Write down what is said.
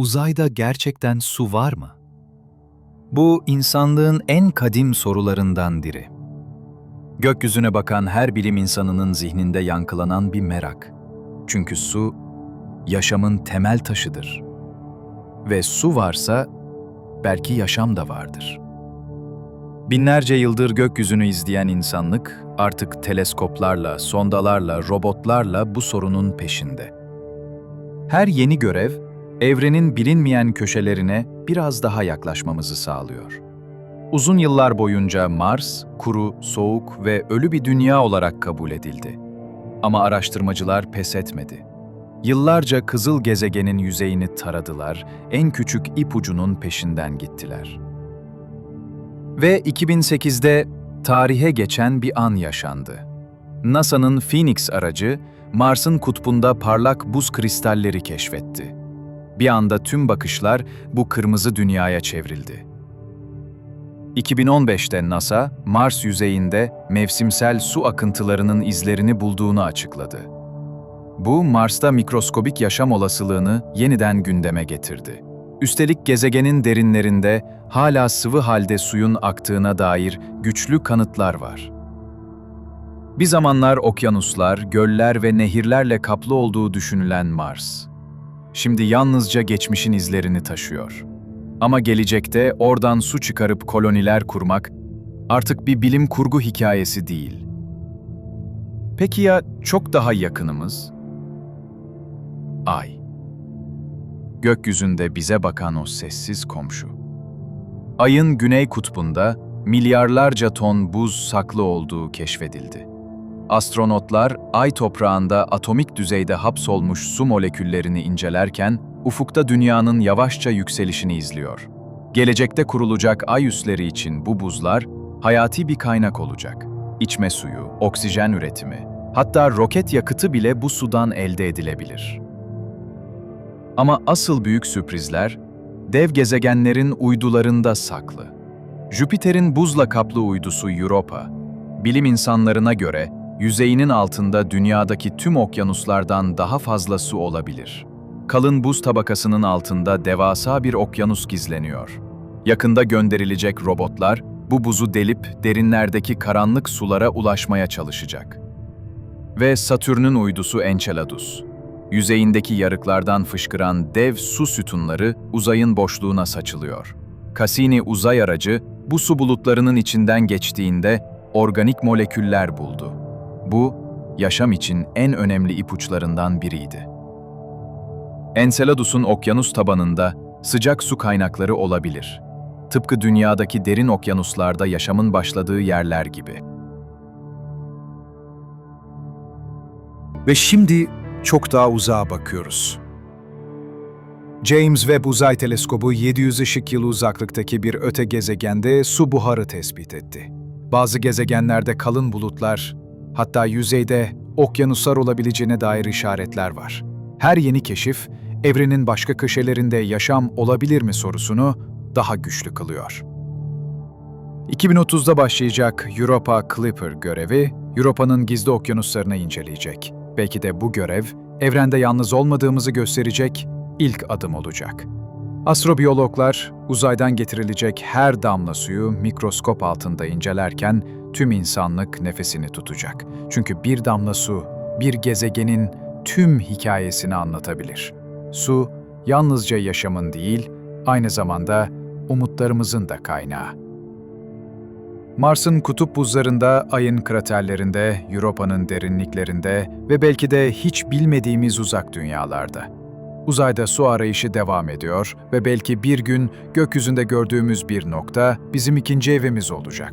Uzayda gerçekten su var mı? Bu insanlığın en kadim sorularından biri. Gökyüzüne bakan her bilim insanının zihninde yankılanan bir merak. Çünkü su yaşamın temel taşıdır. Ve su varsa belki yaşam da vardır. Binlerce yıldır gökyüzünü izleyen insanlık artık teleskoplarla, sondalarla, robotlarla bu sorunun peşinde. Her yeni görev evrenin bilinmeyen köşelerine biraz daha yaklaşmamızı sağlıyor. Uzun yıllar boyunca Mars, kuru, soğuk ve ölü bir dünya olarak kabul edildi. Ama araştırmacılar pes etmedi. Yıllarca kızıl gezegenin yüzeyini taradılar, en küçük ipucunun peşinden gittiler. Ve 2008'de tarihe geçen bir an yaşandı. NASA'nın Phoenix aracı, Mars'ın kutbunda parlak buz kristalleri keşfetti. Bir anda tüm bakışlar bu kırmızı dünyaya çevrildi. 2015'te NASA, Mars yüzeyinde mevsimsel su akıntılarının izlerini bulduğunu açıkladı. Bu, Mars'ta mikroskobik yaşam olasılığını yeniden gündeme getirdi. Üstelik gezegenin derinlerinde hala sıvı halde suyun aktığına dair güçlü kanıtlar var. Bir zamanlar okyanuslar, göller ve nehirlerle kaplı olduğu düşünülen Mars, şimdi yalnızca geçmişin izlerini taşıyor. Ama gelecekte oradan su çıkarıp koloniler kurmak artık bir bilim kurgu hikayesi değil. Peki ya çok daha yakınımız? Ay. Gökyüzünde bize bakan o sessiz komşu. Ayın güney kutbunda milyarlarca ton buz saklı olduğu keşfedildi. Astronotlar ay toprağında atomik düzeyde hapsolmuş su moleküllerini incelerken ufukta dünyanın yavaşça yükselişini izliyor. Gelecekte kurulacak ay üsleri için bu buzlar hayati bir kaynak olacak. İçme suyu, oksijen üretimi, hatta roket yakıtı bile bu sudan elde edilebilir. Ama asıl büyük sürprizler dev gezegenlerin uydularında saklı. Jüpiter'in buzla kaplı uydusu Europa, bilim insanlarına göre yüzeyinin altında dünyadaki tüm okyanuslardan daha fazla su olabilir. Kalın buz tabakasının altında devasa bir okyanus gizleniyor. Yakında gönderilecek robotlar bu buzu delip derinlerdeki karanlık sulara ulaşmaya çalışacak. Ve Satürn'ün uydusu Enceladus. Yüzeyindeki yarıklardan fışkıran dev su sütunları uzayın boşluğuna saçılıyor. Cassini uzay aracı bu su bulutlarının içinden geçtiğinde organik moleküller buldu. Bu, yaşam için en önemli ipuçlarından biriydi. Enceladus'un okyanus tabanında sıcak su kaynakları olabilir. Tıpkı dünyadaki derin okyanuslarda yaşamın başladığı yerler gibi. Ve şimdi çok daha uzağa bakıyoruz. James Webb Uzay Teleskobu 700 ışık yılı uzaklıktaki bir öte gezegende su buharı tespit etti. Bazı gezegenlerde kalın bulutlar, hatta yüzeyde okyanuslar olabileceğine dair işaretler var. Her yeni keşif, evrenin başka köşelerinde yaşam olabilir mi sorusunu daha güçlü kılıyor. 2030'da başlayacak Europa Clipper görevi, Europa'nın gizli okyanuslarını inceleyecek. Belki de bu görev, evrende yalnız olmadığımızı gösterecek ilk adım olacak. Astrobiyologlar, uzaydan getirilecek her damla suyu mikroskop altında incelerken tüm insanlık nefesini tutacak. Çünkü bir damla su, bir gezegenin tüm hikayesini anlatabilir. Su, yalnızca yaşamın değil, aynı zamanda umutlarımızın da kaynağı. Mars'ın kutup buzlarında, Ay'ın kraterlerinde, Europa'nın derinliklerinde ve belki de hiç bilmediğimiz uzak dünyalarda. Uzayda su arayışı devam ediyor ve belki bir gün gökyüzünde gördüğümüz bir nokta bizim ikinci evimiz olacak.